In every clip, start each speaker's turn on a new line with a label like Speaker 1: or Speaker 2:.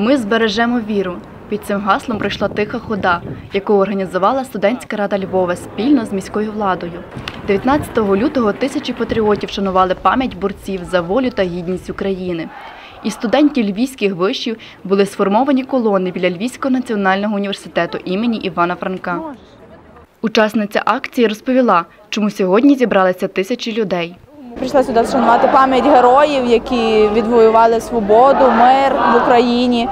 Speaker 1: Ми збережемо віру. Під цим гаслом пройшла тиха хода, яку організувала студентська рада Львова спільно з міською владою. 19 лютого тисячі патріотів шанували пам'ять борців за волю та гідність України. Із студентів львівських вишів були сформовані колони біля Львівського національного університету імені Івана Франка. Учасниця акції розповіла, чому сьогодні зібралися тисячі людей.
Speaker 2: Прийшла сюди вшанувати пам'ять героїв, які відвоювали свободу, мир в Україні,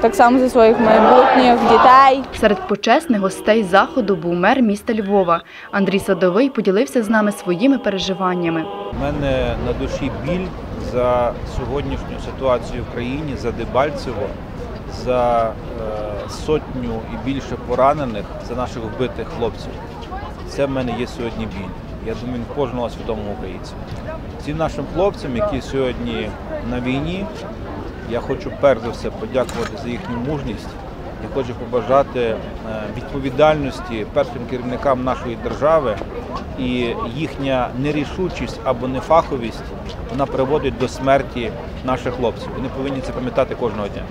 Speaker 2: так само за своїх майбутніх дітей.
Speaker 1: Серед почесних гостей заходу був мер міста Львова. Андрій Садовий поділився з нами своїми переживаннями.
Speaker 3: У мене на душі біль за сьогоднішню ситуацію в країні, за Дебальцево, за е, сотню і більше поранених, за наших вбитих хлопців. Це в мене є сьогодні біль. Я думаю, кожного свідомого українця. Цим нашим хлопцям, які сьогодні на війні, я хочу перш за все подякувати за їхню мужність. Я хочу побажати е, відповідальності першим керівникам нашої держави і їхня нерішучість або нефаховість вона приводить до смерті наших хлопців. Вони повинні це пам'ятати кожного дня.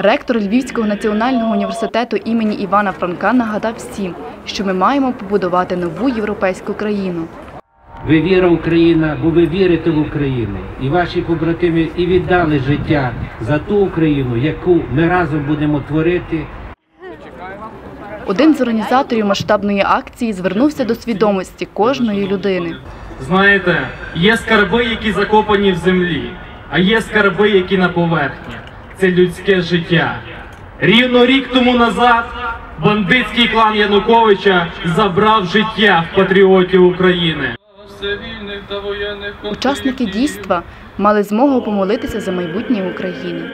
Speaker 1: Ректор Львівського національного університету імені Івана Франка нагадав всім, що ми маємо побудувати нову європейську країну.
Speaker 4: Ви віра Україна, бо ви вірите в Україну. І ваші побратими і віддали життя за ту Україну, яку ми разом будемо творити
Speaker 1: Один з організаторів масштабної акції звернувся до свідомості кожної людини.
Speaker 5: Знаєте, є скарби, які закопані в землі, а є скарби, які на поверхні. Це людське життя. Рівно рік тому назад бандитський клан Януковича забрав життя в патріотів України.
Speaker 1: Учасники дійства мали змогу помолитися за майбутнє України.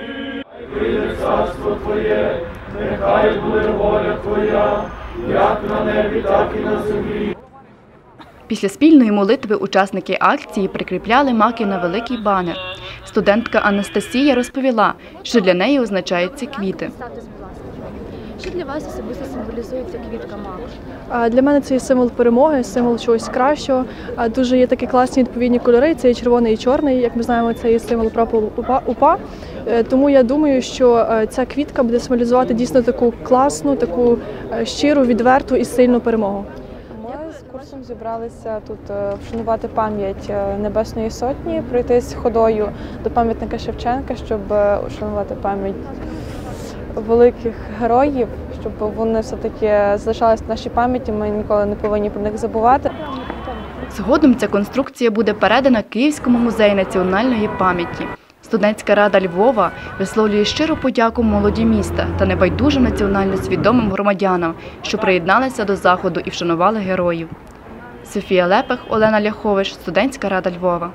Speaker 1: Після спільної молитви учасники акції прикріпляли маки на великий банер. Студентка Анастасія розповіла, що для неї означають ці квіти.
Speaker 6: Що для вас особисто символізує ця квітка маку?
Speaker 7: А Для мене це є символ перемоги, символ чогось кращого. Дуже є такі класні відповідні кольори. Це і червоний і чорний. Як ми знаємо, це є символ прапору УПА. УПА. Е, Тому я думаю, що е, ця квітка буде символізувати дійсно таку класну, таку е, щиру, відверту і сильну перемогу.
Speaker 2: Курсом зібралися тут е, вшанувати пам'ять е, Небесної Сотні, пройтись ходою до пам'ятника Шевченка, щоб е, вшанувати пам'ять великих героїв, щоб вони все-таки залишались в нашій пам'яті. Ми ніколи не повинні про них забувати.
Speaker 1: Згодом ця конструкція буде передана Київському музею національної пам'яті. Студентська рада Львова висловлює щиру подяку молоді міста та небайдужим національно свідомим громадянам, що приєдналися до заходу і вшанували героїв. Софія Лепех, Олена Ляхович, Студентська рада Львова.